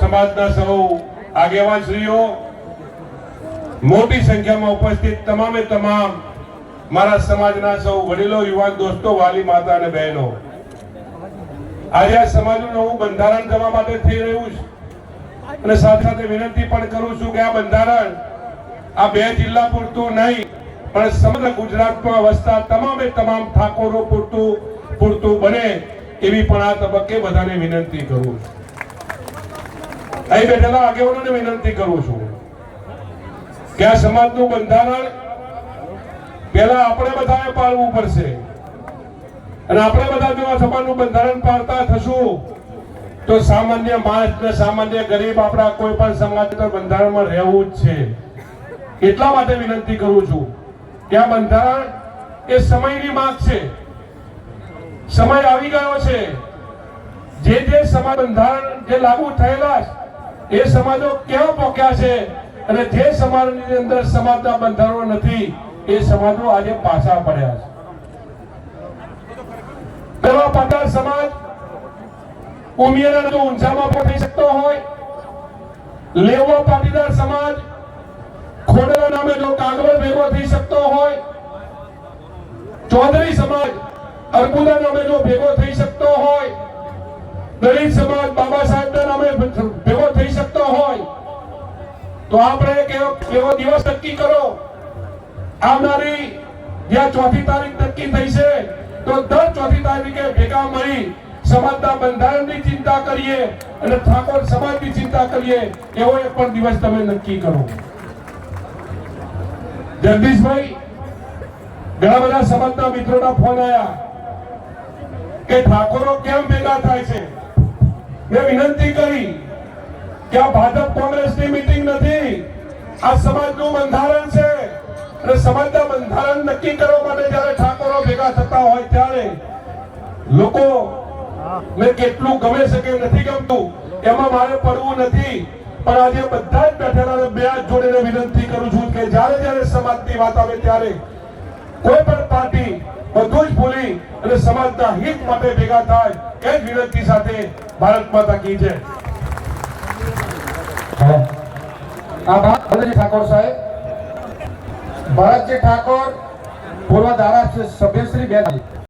સમાજના સૌ આગેવાનશ્રીઓ મોટી સંખ્યામાં ઉપસ્થિત તમામે તમામ મારા સમાજના સૌ વડીલો યુવાન દોસ્તો વાલી માતા અને બહેનો આજે આ સમાજનું નવું બંધારણ થવા માટે થઈ રહ્યું છે. અને સાથે સાથે વિનંતી પણ કરું છું કે આ બંધારણ આ બે જિલ્લા પૂરતું નહીં, પણ સમગ્ર ગુજરાતમાં વસતા તમામે તમામ ઠાકોરો પૂરતું પૂરતું બને એવી પણ આ તબક્કે બધાને વિનંતી કરું છું. અહીં બેઠેલા આગેવાનોને વિનંતી કરું છું કે આ સમાજનું બંધારણ પહેલા આપણે બધાએ પાળવું પડશે. અને આપણે બધા જો સમાજનું બંધારણ પાડતા થશું, તો સામાન્ય માણસ ને સામાન્ય ગરીબ આપણા કોઈ પણ સમાજ બંધારણમાં રહેવું જ છે. એટલા માટે વિનંતી કરું છું કે આ બંધારણ એ સમયની માંગ છે. સમય આવી ગયો છે. જે જે સમાજ બંધારણ જે લાગુ થયેલા એ સમાજો ક્યાં પોક્યા છે અને જે સમાજની અંદર સમાજના બંધારણો નથી, એ સમાજો આજે પાછા પડ્યા છે. પેલો સમાજ જો ઊંઝામાં પણ શકતો હોય લેવો પાટીદાર સમાજ ખોડેલા નામે જો કાગળ ભેગો થઈ શકતો હોય ચૌધરી સમાજ અર્બુદા નામે જો ભેગો થઈ શકતો હોય દલિત સમાજ બાબા સાહેબના નામે ભેગો થઈ શકતો હોય તો આપણે કેવો દિવસ નક્કી કરો આવનારી જ્યાં ચોથી તારીખ નક્કી થઈ છે, તો દર ચોથી તારીખે ભેગા મળી સમાજના બંધારણની ચિંતા કરીએ અને ઠાકોર સમાજની ચિંતા કરીએ, એવો એક પણ દિવસ તમે નક્કી કરો. જગદીશભાઈ, ઘણા બધા સમાજના મિત્રોના ફોન આવ્યા કે ઠાકોરો કેમ ભેગા થાય છે? મેં વિનંતી કરી કે આ ભાજપ કોંગ્રેસની મિટિંગ નથી, આ સમાજનું બંધારણ અને સમાજના બંધારણ નક્કી કરવા માટે જ્યારે ઠાકોરો ભેગા થતા હોય ત્યારે લોકો ને કેટલું ગમે છે કે નથી ગમતું એમાં મારે પડવું નથી. પણ આજે બધા જ બેઠેલા બે હાથ જોડીને વિનંતી કરું છું કે જ્યારે જ્યારે સમાજની વાત આવે ત્યારે કોઈ પણ પાર્ટી બધું જ ભૂલી અને સમાજના હિત માટે ભેગા થાય એ જ વિનંતી સાથે ભારત માતા કી જય. આભાર. ઠાકોર સાહેબ. ભરતજી ઠાકોર પૂર્વ ધારાસભ્ય શ્રી બે